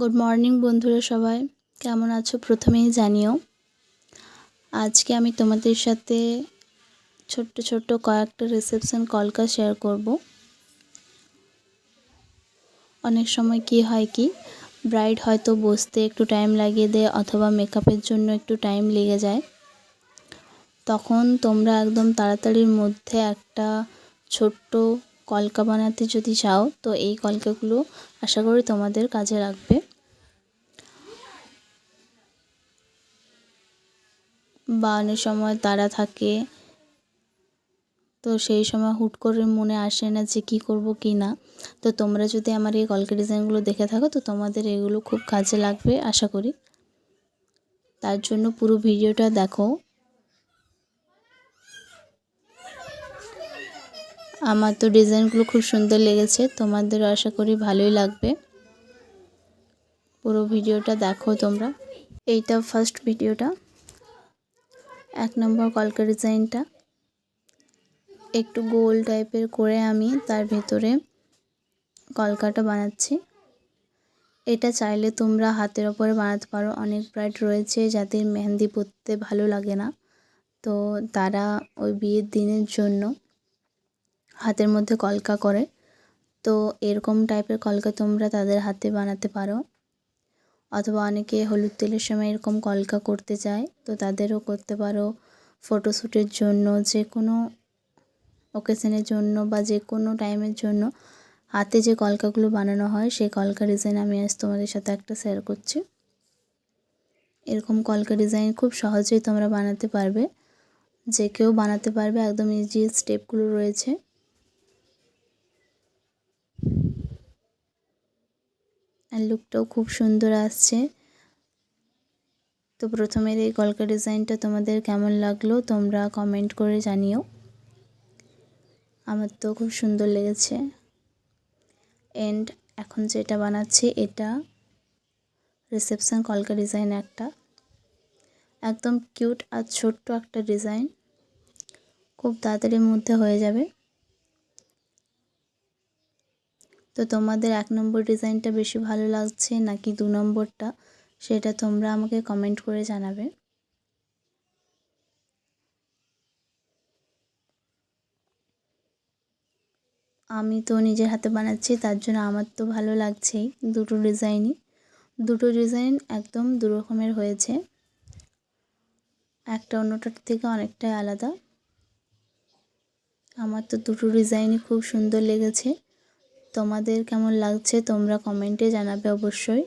Good morning বন্ধুরা সবাই। কেমন আছো? প্রথমেই জানিও, আজকে আমি তোমাদের সাথে ছোট্ট ছোট্ট কয়েকটা রিসেপশন কলকা শেয়ার করব। অনেক সময় কি হয় কি ব্রাইড হয়তো বসতে একটু টাইম লাগিয়ে দেয় অথবা মেকআপের জন্য একটু টাইম লেগে যায়। তখন তোমরা একদম তাড়াতাড়ির মধ্যে একটা ছোট্ট কলকা বানাতে যদি চাও, তো এই কলকাগুলো আশা করি তোমাদের কাজে লাগবে। বা অনেক সময় তারা থাকে, তো সেই সময় হুট করে মনে আসে না যে কী করব কি না। তো তোমরা যদি আমার এই কলকা ডিজাইনগুলো দেখে থাকো, তো তোমাদের এগুলো খুব কাজে লাগবে, আশা করি। তার জন্য পুরো ভিডিওটা দেখো। আমার তো ডিজাইনগুলো খুব সুন্দর লেগেছে তোমাদেরও আশা করি ভালোই লাগবে। পুরো ভিডিওটা দেখো তোমরা। এইটা ফার্স্ট ভিডিওটা। এক নম্বর কলকা ডিজাইনটা। একটু গোল টাইপের করে আমি তার ভেতরে কলকাটা বানাচ্ছি। এটা চাইলে তোমরা হাতের ওপরে বানাতে পারো, অনেক ব্রাইড রয়েছে যাদের মেহেন্দি পরতে ভালো লাগে না। তো তারা ওই বিয়ের দিনের জন্য হাতের মধ্যে কলকা করে। তো এরকম টাইপের কলকা তোমরা তাদের হাতে বানাতে পারো। অথবা অনেকে হলুদ তেলের সময় এরকম কলকা করতে চায়, তো তাদেরও করতে পারো। ফটোশ্যুটের জন্য যে কোনো ওকেশনের জন্য বা যে কোনো টাইমের জন্য হাতে যে কলকাগুলো বানানো হয়, সেই কলকা ডিজাইন আমি আজ তোমাদের সাথে একটা শেয়ার করছি। এরকম কলকা ডিজাইন খুব সহজেই তোমরা বানাতে পারবে। যে কেউ বানাতে পারবে, একদম ইজি স্টেপগুলো রয়েছে। আর লুকটাও খুব সুন্দর আসছে। তো প্রথমের এই কলকা ডিজাইনটা তোমাদের কেমন লাগল তোমরা কমেন্ট করে জানিও। আমার তো খুব সুন্দর লেগেছে। এন্ড এখন যেটা বানাচ্ছি এটা রিসেপশন কলকা ডিজাইন একটা। একদম কিউট আর ছোট্ট একটা ডিজাইন খুব তাড়াতাড়ির মধ্যে হয়ে যাবে। তো তোমাদের এক নম্বর ডিজাইনটা বেশি ভালো লাগছে নাকি দু নম্বরটা? সেটা তোমরা আমাকে কমেন্ট করে জানাবে। আমি তো নিজের হাতে বানাচ্ছি, তার জন্য আমার তো ভালো লাগছেই দুটো ডিজাইনই। দুটো ডিজাইন একদম দু রকমের হয়েছে। একটা অন্যটার থেকে অনেকটাই আলাদা। আমার তো দুটো ডিজাইনই খুব সুন্দর লেগেছে। তোমাদের কেমন লাগছে তোমরা কমেন্টে জানাবে অবশ্যই।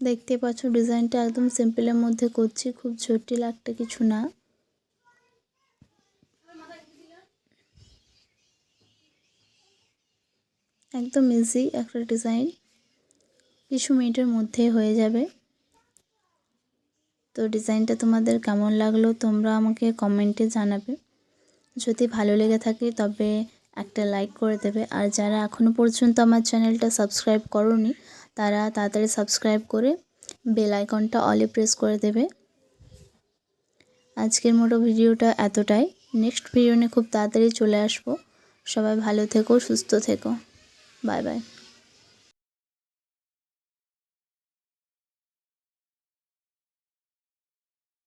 দেখতে পাচ্ছ ডিজাইনটা একদম সিম্পলের মধ্যে করছি, খুব জটিল একটা কিছু না। একদম ইজি একটা ডিজাইন, কিছু মিনিটের মধ্যে হয়ে যাবে। তো ডিজাইনটা তোমাদের কেমন লাগল তোমরা আমাকে কমেন্টে জানাবে। যদি ভালো লেগে থাকে তবে একটা লাইক করে দেবে। আর যারা এখনও পর্যন্ত আমার চ্যানেলটা সাবস্ক্রাইব করনি তারা তাড়াতাড়ি সাবস্ক্রাইব করে বেল আইকনটা অলে প্রেস করে দেবে। আজকের মতো ভিডিওটা এতটাই। নেক্সট ভিডিও নিয়ে খুব তাড়াতাড়ি চলে আসব। সবাই ভালো থেকো, সুস্থ থেকো। Bye bye